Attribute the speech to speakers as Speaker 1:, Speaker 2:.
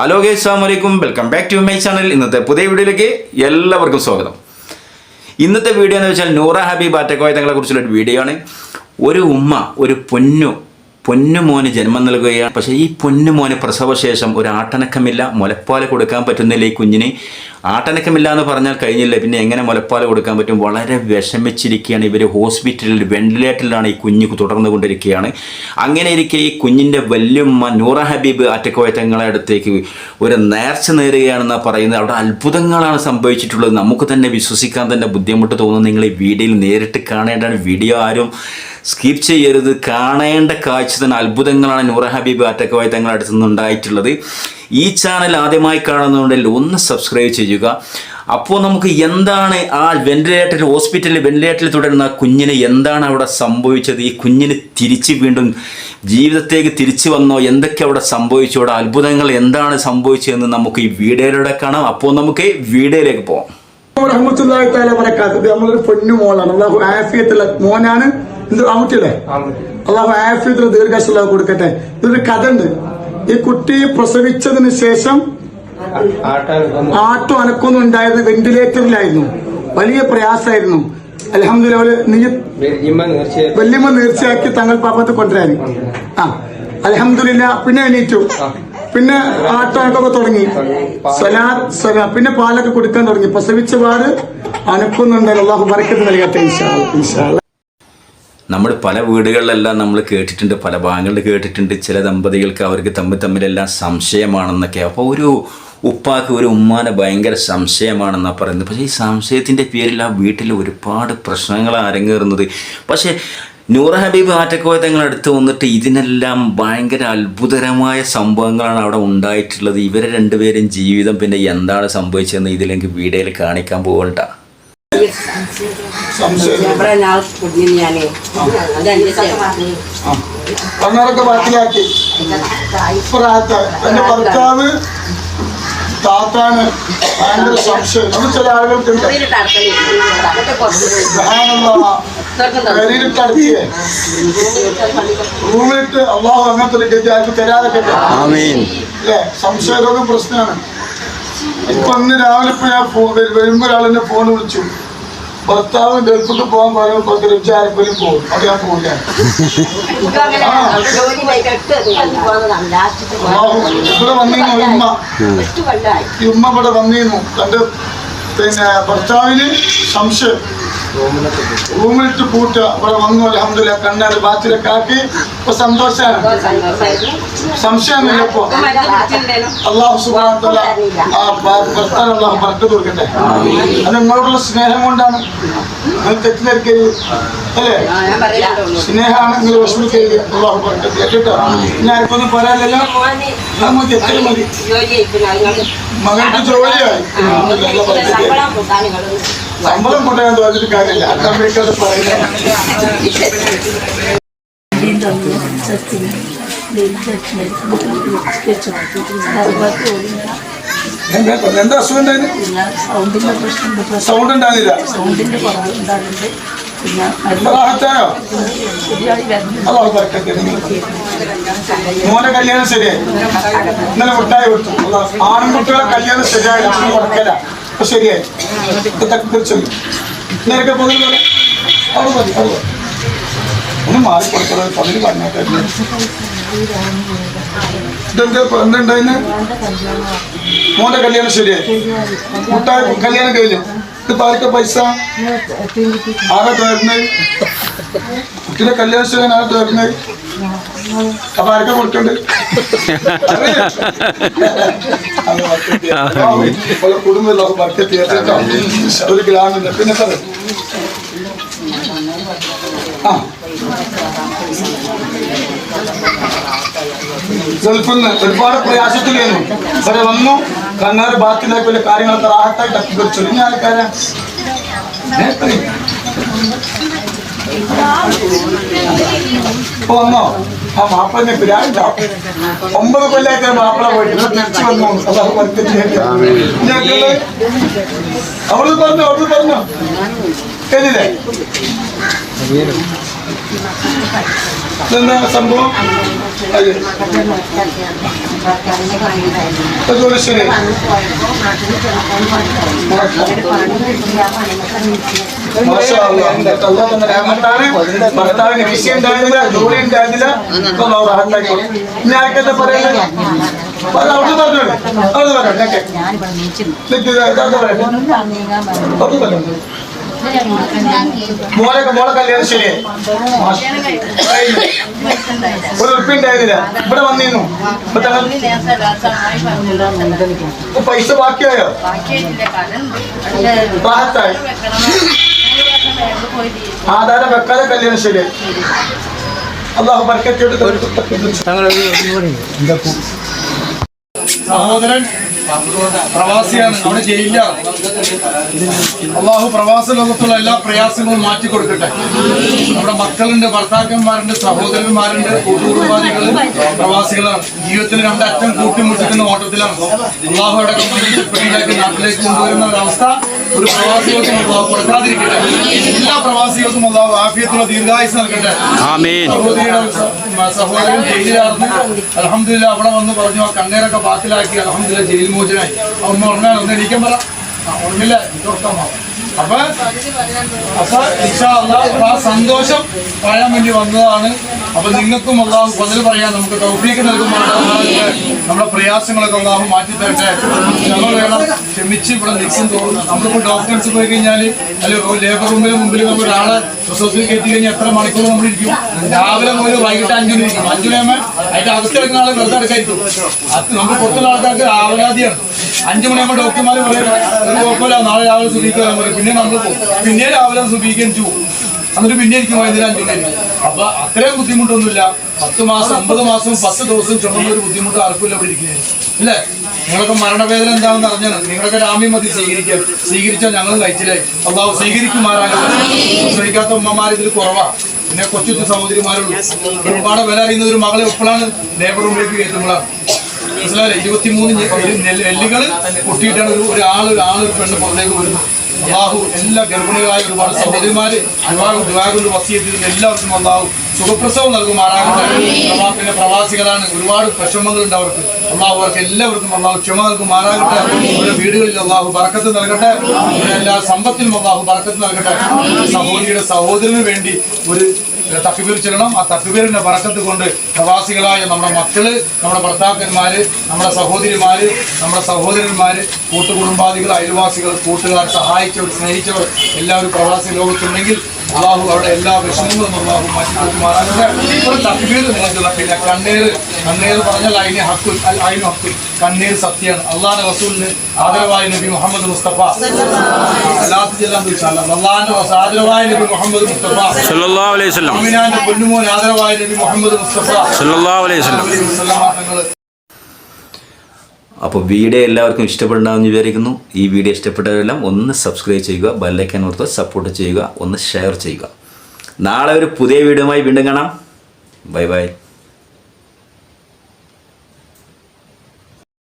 Speaker 1: Hello ഗേ അസ്സാം വലൈക്കും welcome back to my channel ഇന്നത്തെ പുതിയ വീഡിയോയിലേക്ക് എല്ലാവർക്കും സ്വാഗതം. ഇന്നത്തെ വീഡിയോ എന്ന് വെച്ചാൽ നൂറ ഹബീബ് ആറ്റക്കോയ തങ്ങളെ കുറിച്ചുള്ള ഒരു വീഡിയോ ആണ്. ഒരു ഉമ്മ ഒരു പൊന്നു പൊന്നു മോന് ജന്മം നൽകുകയാണ്. പക്ഷേ ഈ പൊന്നുമോന് പ്രസവശേഷം ഒരു ആട്ടനക്കമില്ല. മുലപ്പാൽ കൊടുക്കാൻ പറ്റുന്നില്ല ഈ കുഞ്ഞിന്. ആട്ടനക്കമില്ല എന്ന് പറഞ്ഞാൽ കഴിഞ്ഞില്ല? പിന്നെ എങ്ങനെ മുലപ്പാൽ കൊടുക്കാൻ പറ്റും? വളരെ വിഷമിച്ചിരിക്കുകയാണ് ഇവർ ഹോസ്പിറ്റലിൽ വെന്റിലേറ്ററിലാണ് ഈ കുഞ്ഞ് തുടർന്നു കൊണ്ടിരിക്കുകയാണ്. അങ്ങനെ ഇരിക്കെ ഈ കുഞ്ഞിന്റെ വല്യമ്മ നൂറ ഹബീബ് ആറ്റക്കോയ തങ്ങളെ അടുത്തേക്ക് ഒരു നേർച്ച നേരുകയാണെന്നാണ് പറയുന്നത്. അവിടെ അത്ഭുതങ്ങളാണ് സംഭവിച്ചിട്ടുള്ളത്. നമുക്ക് തന്നെ വിശ്വസിക്കാൻ തന്നെ ബുദ്ധിമുട്ട് തോന്നുന്നു നിങ്ങൾ ഈ വീഡിയോയിൽ നേരിട്ട് കാണേണ്ടതാണ്. വീഡിയോ ആരും സ്കിപ്പ് ചെയ്യരുത്. കാണേണ്ട കാഴ്ച തന്നെ അത്ഭുതങ്ങളാണ് നൂറ ഹബീബ് അറ്റക്കവായി തങ്ങളുടെ അടുത്തു നിന്നുണ്ടായിട്ടുള്ളത് ഈ ചാനൽ ആദ്യമായി കാണുന്നുണ്ടെങ്കിൽ ഒന്ന് സബ്സ്ക്രൈബ് ചെയ്യുക. അപ്പോൾ നമുക്ക് എന്താണ് ആ വെന്റിലേറ്ററിൽ ഹോസ്പിറ്റലിൽ വെന്റിലേറ്ററിൽ തുടരുന്ന കുഞ്ഞിന് എന്താണ് അവിടെ സംഭവിച്ചത്? ഈ കുഞ്ഞിന് തിരിച്ച് വീണ്ടും ജീവിതത്തേക്ക് തിരിച്ചു വന്നോ? എന്തൊക്കെ അവിടെ സംഭവിച്ചു? അവിടെ അത്ഭുതങ്ങൾ എന്താണ് സംഭവിച്ചതെന്ന് നമുക്ക് ഈ വീഡിയോയിലൂടെ കാണാം. അപ്പോൾ നമുക്ക് വീഡിയോയിലേക്ക് പോകാം
Speaker 2: നമ്മളൊരു പെണ്ണു മോളാണ്. ആഫിയത്തുള്ള മോനാണ്. എന്ത് ആൺകുട്ടിയല്ലേ? അള്ളാഹു ആഫിദിന് ദീർഘാശുള്ള കൊടുക്കട്ടെ. ഇതൊരു കഥ ഉണ്ട് ഈ കുട്ടി പ്രസവിച്ചതിന് ശേഷം ആട്ടും അനക്കൊന്നും ഉണ്ടായത് വെന്റിലേറ്ററിലായിരുന്നു. വലിയ പ്രയാസമായിരുന്നു. അലഹമില്ല വല്യമ്മ നേർച്ചയാക്കി. തങ്ങൾ പാപ്പത്ത് കൊണ്ടുവരാൻ. ആ അലഹമില്ല പിന്നെ എണീറ്റു. പിന്നെ ആട്ടമൊക്കെ തുടങ്ങി. പിന്നെ പാലൊക്കെ കൊടുക്കാൻ തുടങ്ങി. പ്രസവിച്ച പാട് അനക്കുന്നുണ്ടല്ലോ അള്ളാഹു ബറക്കത്ത് നൽകട്ടെ ഇൻഷാ ഇൻഷാ.
Speaker 1: നമ്മൾ പല വീടുകളിലെല്ലാം നമ്മൾ കേട്ടിട്ടുണ്ട് പല ഭാഗങ്ങളിൽ കേട്ടിട്ടുണ്ട് ചില ദമ്പതികൾക്ക് അവർക്ക് തമ്മിൽ തമ്മിലെല്ലാം സംശയമാണെന്നൊക്കെ. അപ്പോൾ ഒരു ഉപ്പാക്ക് ഒരു ഉമ്മാനെ ഭയങ്കര സംശയമാണെന്നാണ് പറയുന്നത്. പക്ഷേ ഈ സംശയത്തിന്റെ പേരിൽ ആ വീട്ടിൽ ഒരുപാട് പ്രശ്നങ്ങൾ അരങ്ങേറുന്നത്. പക്ഷേ നൂറ ഹബീബ് ആറ്റക്കോയ തങ്ങൾ അടുത്ത് വന്നിട്ട് ഇതിനെല്ലാം ഭയങ്കര അത്ഭുതകരമായ സംഭവങ്ങളാണ് അവിടെ ഉണ്ടായിട്ടുള്ളത്. ഇവരെ രണ്ടുപേരും ജീവിതം പിന്നെ എന്താണ് സംഭവിച്ചതെന്ന് ഇതിലെങ്കിൽ വീഡിയോയിൽ കാണിക്കാൻ പോകണ്ട
Speaker 2: കണ്ണറൊക്കെ ബാക്കിലാക്കി ഇപ്പറാത്ത എന്റെ ഭർത്താവ് താത്താന് ഭയങ്കര സംശയം. അത് ചില ആളുകൾക്കുണ്ട്. റൂമിലിട്ട് അള്ളാഹു അങ്ങനത്തെ ഒരു ഗതി ആർക്ക് തരാതെ അല്ലേ? സംശയമൊക്കെ പ്രശ്നമാണ്. ഇപ്പൊ ഇന്ന് രാവിലെ ഇപ്പൊ ഞാൻ ഫോ- വരു- വരുമ്പോ ഒരാൾ എന്നെ ഫോൺ വിളിച്ചു. ഭർത്താവ് ഗൾഫിക്ക് പോകാൻ പറയുമ്പോൾ പത്ത് ആരെപ്പോലും പോകും അത് ഞാൻ പോകില്ല ഇവിടെ വന്നിരുന്നു ഉമ്മ. ഈ ഉമ്മ ഇവിടെ വന്നിരുന്നു തന്റെ പിന്നെ ഭർത്താവിന് സംശയം. റൂമിലിട്ട് പൂട്ടുക ഇവിടെ വന്നു. അലഹമില്ല കണ്ണാട് ബാച്ചിലൊക്കെ ആക്കി ഇപ്പൊ സന്തോഷമാണ് സംശയമൊന്നുമില്ല ഇപ്പൊ. അള്ളാഹു സുബാന ആ ഭ- ഭർത്താവ് അള്ളാഹു പറഞ്ഞു കൊടുക്കട്ടെ. അത് നിങ്ങളോടുള്ള സ്നേഹം കൊണ്ടാണ്. നിങ്ങൾ തെറ്റിദ്ധരിക്കരുത്. അല്ലേ? സ്നേഹമാണ് നിങ്ങൾ വിഷമിക്കരുത് അള്ളാഹു പറഞ്ഞു കേട്ടോ ഇനി ആർക്കൊന്നും പറയാനില്ലല്ലോ അത് മതി എത്ര മതി? ശമ്പളം കൊണ്ടുവരാൻ തോന്നിട്ട് കാര്യമില്ല. അത് അമ്മയ്ക്കത് പറയുന്നത്. എന്താ അസുഖം സൗണ്ട് ഉണ്ടാകുന്നില്ല മോനെ കല്യാണം ശരിയായി. ഇന്നലെ മുട്ടായി കൊടുത്തു. ആൺകുട്ടികളെ കല്യാണം ശരിയായി. മുടക്കല ശരിയായി. തക്കത്തിൽ ചൊല്ലി നേരൊക്കെ പൊതുവെ പോലെ. അവിടെ മതി അവിടെ. ഒന്ന് മാറി കൊടുത്തത് പതിന് പറഞ്ഞേക്കായിരുന്നു ഇതെന്താ ഇപ്പൊ മോന്റെ കല്യാണം ശരിയായി. മുട്ടായി കല്യാണം കഴിഞ്ഞു? ഇത് ആർക്കാ പൈസ? ആരാ തരുന്നത് കുട്ടിയുടെ കല്യാണം ചെയ്യാൻ ആരാ തരുന്നത് അപ്പൊ ആർക്കാ കൊടുക്കണ്ട് കുടുംബം ഒരു ഗ്രാമില്ല പിന്നെ സാറേ? ആ. ഗൾഫിന്ന് ഒരുപാട് പ്രയാസത്തിലായിരുന്നു ഇവിടെ വന്നു. കണ്ണാർ ബാത്തിലേക്ക് വലിയ കാര്യങ്ങളൊക്കെ റാഹത്തായി തട്ടി കുറിച്ചു വന്നോ? ആ മാപ്പിളനെ ഒമ്പത് കൊല്ലായിട്ട് മാപ്പിള പോയിട്ട് തിരിച്ചു വന്നു. അവൾ പറഞ്ഞു അവൾ പറഞ്ഞു. കേട്ടില്ലേ? ഇതെന്താ സംഭവം അത് ഇപ്പൊ ജോലി ശരി മാഷാ അല്ലാ. അല്ലാഹ് തന്ന റഹ്മത്താണ്. ഭർത്താവിന് വിഷയം ഉണ്ടായിരുന്നില്ല ജോലി ഉണ്ടായിരുന്നില്ല ഇപ്പൊ അവർ റഹ്മത്താക്കി. ഇനി ആർക്കെന്താ പറയുന്നത് പറ, അവിടെ പറഞ്ഞോളൂ. ഞാൻ പറഞ്ഞോ, കേക്ക്. നിക്ക് ഇത് ഇതാ പറയട്ടെ. പറഞ്ഞോ. മോളെ കല്യാണം ശരി. ഒരു ഉറുപ്പി ഉണ്ടായിരുന്നില്ല. ഇവിടെ വന്നിരുന്നു. ഇപ്പൊ പൈസ ബാക്കിയായോ? റാഹത്തായി ആധാരം വെക്കാതെ കല്യാണം ശരി. അള്ളാഹു ബർക്കത്തോട്
Speaker 3: സഹോദരൻ പ്രവാസിയാണ്. അവിടെ ചെയ്യില്ല അള്ളാഹു പ്രവാസ ലോകത്തുള്ള എല്ലാ പ്രയാസങ്ങളും മാറ്റി കൊടുക്കട്ടെ. നമ്മുടെ മക്കളുണ്ട് ഭർത്താക്കന്മാരുണ്ട് സഹോദരന്മാരുണ്ട് കൂട്ടുകുടുംബാദികൾ പ്രവാസികളാണ്. ജീവിതത്തിൽ രണ്ടറ്റം കൂട്ടിമുട്ടിക്കുന്ന ഓട്ടത്തിലാണ്. അള്ളാഹു അവിടെ നാട്ടിലേക്ക് കൊണ്ടുവരുന്ന ഒരവസ്ഥ ഒരു പ്രവാസികൾക്കും കൊടുക്കാതിരിക്കട്ടെ. എല്ലാ പ്രവാസികൾക്കും അള്ളാഹു ആഫിയത്തുള്ള ദീർഘായുസ് നൽകട്ടെ. സഹോദരൻ ജയിലിലായിരുന്നു. അലഹമില്ല അവിടെ വന്ന് പറഞ്ഞു ആ കണ്ണീരൊക്കെ പാത്തിലാക്കി അലഹമില്ല ജയിൽ മോചനായി. അവൻ പറഞ്ഞാൽ ഒന്ന് എനിക്കും പറ ഉറക്കാൻ അപ്പൊ ആ സന്തോഷം പറയാൻ വേണ്ടി വന്നതാണ്. അപ്പൊ നിങ്ങൾക്കും അള്ളാഹു പതിൽ പറയാൻ നമുക്ക് തൗഫീക്ക് നൽകുമ്പോഴാണ് നമ്മുടെ പ്രയാസങ്ങളൊക്കെ അള്ളാഹു മാറ്റി തരട്ടെ. ഞങ്ങൾ വേണം ക്ഷമിച്ച് ഇവിടെ നിൽക്കും തോന്നുന്നു നമ്മളിപ്പോ ഡോക്ടേഴ്സ് പോയി കഴിഞ്ഞാൽ അല്ലെങ്കിൽ ലേബർ റൂമിന് മുമ്പിൽ നമ്മൾ ഒരാളെ പ്രസവത്തിൽ കയറ്റി കഴിഞ്ഞാൽ എത്ര മണിക്കൂർ നമ്മൾ ഇരിക്കും? രാവിലെ മുതൽ വൈകിട്ട് അഞ്ചു ഇരിക്കും. അഞ്ചിനാകുമ്പോൾ അതിന്റെ അകത്തിറങ്ങുന്ന ആളെ വെറുതെ അടക്കായിരിക്കും അത് നമ്മൾ പുറത്തുള്ള ആൾക്കാർക്ക് ആവലാതിയാണ് അഞ്ചു മണിയാകുമ്പോൾ ഡോക്ടർമാർ പറയുന്നത് കുഴപ്പമില്ല നാളെ രാവിലെ സുഖിക്കാൻ പറയും. പിന്നെ നമ്മൾ പോകും. പിന്നെ രാവിലെ പോകും എന്നിട്ട് പിന്നെ എനിക്ക് വൈകുന്നേരം അഞ്ചു മണി അപ്പൊ അത്രയും ബുദ്ധിമുട്ടൊന്നുമില്ല. പത്ത് മാസം ഒമ്പത് മാസം പത്ത് ദിവസം ചുമന്ന ഒരു ബുദ്ധിമുട്ട് ആർക്കില്ല അവിടെ ഇരിക്കുന്നത്. അല്ലേ? നിങ്ങളൊക്കെ മരണവേദന എന്താണെന്ന് അറിഞ്ഞാൽ നിങ്ങളൊക്കെ രാമ്യം മതി സ്വീകരിക്കാൻ. സ്വീകരിച്ചാൽ ഞങ്ങൾ കഴിച്ചില്ലേ? അള്ളാഹു സ്വീകരിക്കുമാറാകട്ടെ സ്വീകരിക്കാത്ത ഉമ്മമാർ ഇതിൽ കുറവാണ് പിന്നെ കൊച്ചു സഹോദരിമാരുള്ളൂ ഒരുപാട് വില അറിയുന്ന ഒരു മകളെ എപ്പോഴാണ് ലേബർ റൂമിലേക്ക് കയറ്റുമ്പോഴാണ്. മനസ്സിലായില്ലേ ഇരുപത്തിമൂന്ന് നെല്ലുകൾ കുട്ടിയിട്ടാണ് ഒരു ഒരാൾ ഒരാൾ ഒരു പെണ്ണ് പുറത്തേക്ക് വരുന്നത്. അള്ളാഹു എല്ലാ ഗർഭിണികളായ ഒരുപാട് സഹോദരിമാര് ഒരുപാട് ദുരാകൊണ്ട് വസിയെത്തിയതിന് എല്ലാവർക്കും അള്ളാഹു സുഖപ്രസവം നൽകും മാറാകട്ടെ പിന്നെ പ്രവാസികളാണ്. ഒരുപാട് വിഷമങ്ങളുണ്ട് അവർക്ക്. അള്ളാഹു അവർക്ക് എല്ലാവർക്കും അള്ളാഹു ക്ഷമ നൽകുമാറാകട്ടെ അവരുടെ വീടുകളിൽ അള്ളാഹു പറക്കത്ത് നൽകട്ടെ. എല്ലാ സമ്പത്തിലും അള്ളാഹു പറക്കത്ത് നൽകട്ടെ. സഹോദരിയുടെ സഹോദരന് വേണ്ടി ഒരു തക്കുബീർ ചെല്ലണം. ആ തക്കുപേരിന്റെ പറക്കത്ത് കൊണ്ട് പ്രവാസികളായ നമ്മുടെ മക്കൾ നമ്മുടെ ഭർത്താക്കന്മാര് നമ്മുടെ സഹോദരിമാര് നമ്മുടെ സഹോദരന്മാര് കൂട്ടുകുടുംബാദികൾ അയൽവാസികൾ കൂട്ടുകാർ സഹായിച്ചവർ സ്നേഹിച്ചവർ എല്ലാവരും പ്രവാസി ലോകത്തുണ്ടെങ്കിൽ അള്ളാഹു അവിടെ എല്ലാ വിഷമങ്ങളും അള്ളാഹു മാറ്റിമാറാൻ ഒരു തക്ബീർ നിങ്ങൾക്കുള്ള പിന്നെ കണ്ണീർ കണ്ണീർ പറഞ്ഞാൽ അതിന് ഹക്കുൽ അൽ അതിന് ഹക്കുൽ. കണ്ണീർ സത്യമാണ്. അള്ളാഹുന്റെ റസൂലിന് ആദരവായ നബി മുഹമ്മദ് മുസ്തഫ. അല്ലാത്ത ചെല്ലാൻ അള്ളാഹിന്റെ ആദരവായ നബി മുഹമ്മദ് മുസ്തഫ. അമിനാന്റെ പൊന്നുമോൻ ആദരവായ നബി മുഹമ്മദ് മുസ്തഫ.
Speaker 1: അലൈഹി വസല്ലം. അപ്പോൾ വീഡിയോ എല്ലാവർക്കും ഇഷ്ടപ്പെടണമെന്ന് വിചാരിക്കുന്നു. ഈ വീഡിയോ ഇഷ്ടപ്പെട്ടവരെല്ലാം ഒന്ന് സബ്സ്ക്രൈബ് ചെയ്യുക ബെല്ലൈക്കൻ ഓർത്ത് സപ്പോർട്ട് ചെയ്യുക ഒന്ന് ഷെയർ ചെയ്യുക. നാളെ ഒരു പുതിയ വീഡിയോയുമായി വീണ്ടും കാണാം. Bye bye